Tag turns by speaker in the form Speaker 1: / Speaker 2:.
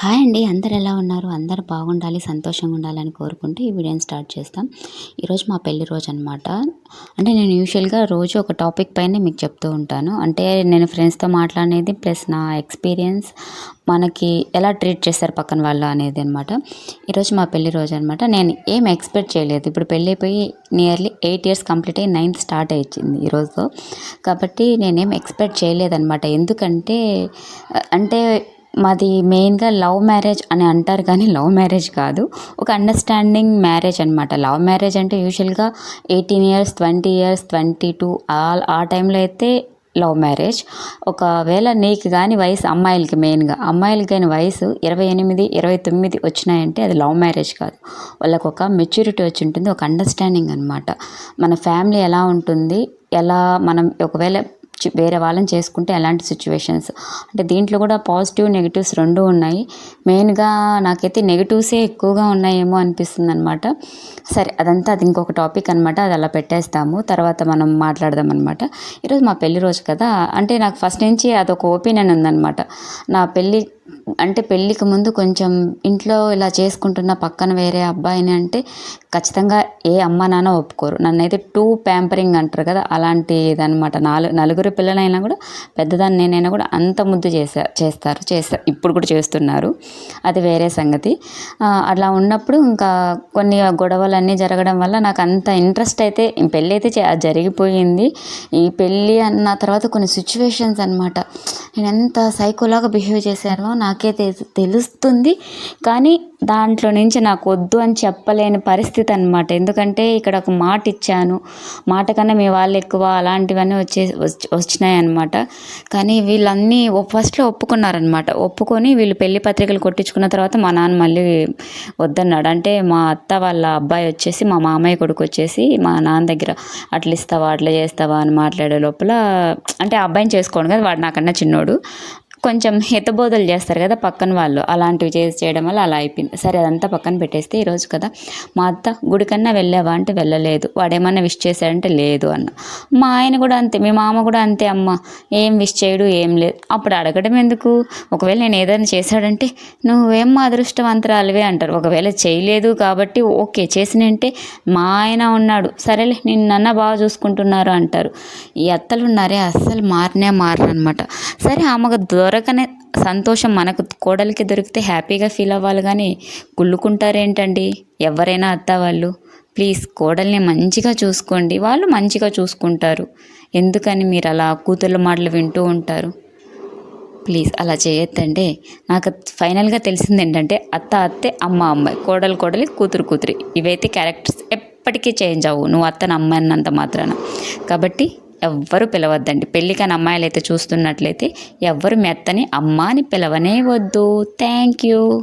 Speaker 1: Hi అండి. అందరు ఎలా ఉన్నారు? అందరు బాగుండాలి సంతోషంగా ఉండాలని కోరుకుంటూ ఈ వీడియోని స్టార్ట్ చేస్తాం. ఈరోజు మా పెళ్ళి రోజు అనమాట అంటే నేను యూజువల్గా రోజు ఒక టాపిక్ పైనే మీకు చెప్తూ ఉంటాను. అంటే నేను ఫ్రెండ్స్తో మాట్లాడేది ప్లస్ నా ఎక్స్పీరియన్స్ మనకి ఎలా ట్రీట్ చేస్తారు పక్కన వాళ్ళు అనేది అనమాట ఈరోజు మా పెళ్ళి రోజు అనమాట నేను ఏం ఎక్స్పెక్ట్ చేయలేదు. ఇప్పుడు పెళ్ళి అయిపోయి నియర్లీ ఎయిట్ ఇయర్స్ కంప్లీట్ అయ్యి నైన్త్ స్టార్ట్ అయ్యింది ఈరోజు కాబట్టి నేనేం ఎక్స్పెక్ట్ చేయలేదన్నమాట. ఎందుకంటే అంటే మాది మెయిన్గా లవ్ మ్యారేజ్ అని అంటారు కానీ లవ్ మ్యారేజ్ కాదు. ఒక అండర్స్టాండింగ్ మ్యారేజ్ అనమాట లవ్ మ్యారేజ్ అంటే యూజువల్గా eighteen years twenty years twenty two ఆ టైంలో అయితే లవ్ మ్యారేజ్. ఒకవేళ నీకు కానీ వయసు అమ్మాయిలకి మెయిన్గా అమ్మాయిలకి కానీ వయసు ఇరవై ఎనిమిది ఇరవై తొమ్మిది వచ్చినాయంటే అది లవ్ మ్యారేజ్ కాదు. వాళ్ళకు ఒక మెచ్యూరిటీ వచ్చి ఉంటుంది ఒక అండర్స్టాండింగ్ అనమాట మన ఫ్యామిలీ ఎలా ఉంటుంది ఎలా మనం ఒకవేళ వేరే వాళ్ళని చేసుకుంటే ఎలాంటి సిచ్యువేషన్స్ అంటే దీంట్లో కూడా పాజిటివ్ నెగిటివ్స్ రెండు ఉన్నాయి. మెయిన్గా నాకైతే నెగిటివ్సే ఎక్కువగా ఉన్నాయేమో అనిపిస్తుంది అనమాట సరే అదంతా అది ఇంకొక టాపిక్ అనమాట అది అలా పెట్టేస్తాము. తర్వాత మనం మాట్లాడదాం అనమాట ఈరోజు మా పెళ్ళి రోజు కదా? అంటే నాకు ఫస్ట్ నుంచి అదొక ఒపీనియన్ ఉందన్నమాట. నా పెళ్ళి అంటే పెళ్ళికి ముందు కొంచెం ఇంట్లో ఇలా చేసుకుంటున్న పక్కన వేరే అబ్బాయిని అంటే ఖచ్చితంగా ఏ అమ్మ నాన్న ఒప్పుకోరు. నన్నైతే టూ ప్యాంపరింగ్ అంటారు కదా అలాంటిదనమాట నాలుగు నలుగురు పిల్లలైనా కూడా పెద్దదాన్ని నేనైనా కూడా అంత ముద్దు చేసా చేస్తారు చేస్తారు. ఇప్పుడు కూడా చేస్తున్నారు. అది వేరే సంగతి. అలా ఉన్నప్పుడు ఇంకా కొన్ని గొడవలన్నీ జరగడం వల్ల నాకు అంత ఇంట్రెస్ట్ అయితే పెళ్ళి అయితే జరిగిపోయింది. ఈ పెళ్ళి అన్న తర్వాత కొన్ని సిచ్యువేషన్స్ అనమాట నేను ఎంత సైకోలాగా బిహేవ్ చేశానో నాకే తెలుస్తుంది. కానీ దాంట్లో నుంచి నాకు వద్దు అని చెప్పలేని పరిస్థితి అనమాట ఎందుకంటే ఇక్కడ ఒక మాట ఇచ్చాను. మాట కన్నా మీ వాళ్ళు ఎక్కువ అలాంటివన్నీ వచ్చే వచ్చినాయి అనమాట కానీ వీళ్ళన్నీ ఫస్ట్లో ఒప్పుకున్నారనమాట ఒప్పుకొని వీళ్ళు పెళ్ళి పత్రికలు కొట్టించుకున్న తర్వాత మా నాన్న మళ్ళీ వద్దన్నాడు. అంటే మా అత్త వాళ్ళ అబ్బాయి వచ్చేసి మా మామయ్య కొడుకు వచ్చేసి మా నాన్న దగ్గర అట్లా ఇస్తావా అట్లా చేస్తావా అని మాట్లాడే లోపల అంటే ఆ అబ్బాయిని చేసుకోండి కదా వాడు నాకన్నా చిన్నోడు. కొంచెం హితబోధలు చేస్తారు కదా పక్కన వాళ్ళు. అలాంటివి చేసి చేయడం వల్ల అలా అయిపోయింది. సరే అదంతా పక్కన పెట్టేస్తే ఈరోజు కదా మా అత్త గుడికన్నా వెళ్ళావా అంటే వెళ్ళలేదు. వాడేమన్నా విష్ చేశాడంటే లేదు అన్న. మా ఆయన కూడా అంతే మీ మామ కూడా అంతే అమ్మ. ఏం విష్ చేయడు ఏం లేదు. అప్పుడు అడగడం ఎందుకు? ఒకవేళ నేను ఏదైనా చేశాడంటే నువ్వేం మా అదృష్టవంతరాలవే అంటారు. ఒకవేళ చేయలేదు కాబట్టి ఓకే చేసినంటే మా ఆయన ఉన్నాడు. సరేలే నిన్న బాగా చూసుకుంటున్నారు అంటారు. ఈ అత్తలు ఉన్నారే అస్సలు మారినే మారనమాట సరే ఆమెకు దొరకనే సంతోషం మనకు కోడలికి దొరికితే హ్యాపీగా ఫీల్ అవ్వాలి కానీ కుళ్ళుకుంటారేంటండి ఎవరైనా అత్త వాళ్ళు ప్లీజ్ కోడల్ని మంచిగా చూసుకోండి. వాళ్ళు మంచిగా చూసుకుంటారు. ఎందుకని మీరు అలా కూతుర్ల మాటలు వింటూ ఉంటారు? ప్లీజ్ అలా చేయొద్దండి. నాకు ఫైనల్గా తెలిసింది ఏంటంటే అత్త అత్తే అమ్మ అమ్మాయి కోడలు కోడలి కూతురు కూతురి. ఇవైతే క్యారెక్టర్స్ ఎప్పటికీ చేంజ్ అవ్వు. నువ్వు అత్తను అమ్మాయినంత మాత్రాన. కాబట్టి ఎవ్వరు పిలవద్దండి. పెళ్ళికని అమ్మాయిలు అయితే చూస్తున్నట్లయితే ఎవ్వరు మెత్తని అమ్మ అని పిలవనే వద్దు. Thank you.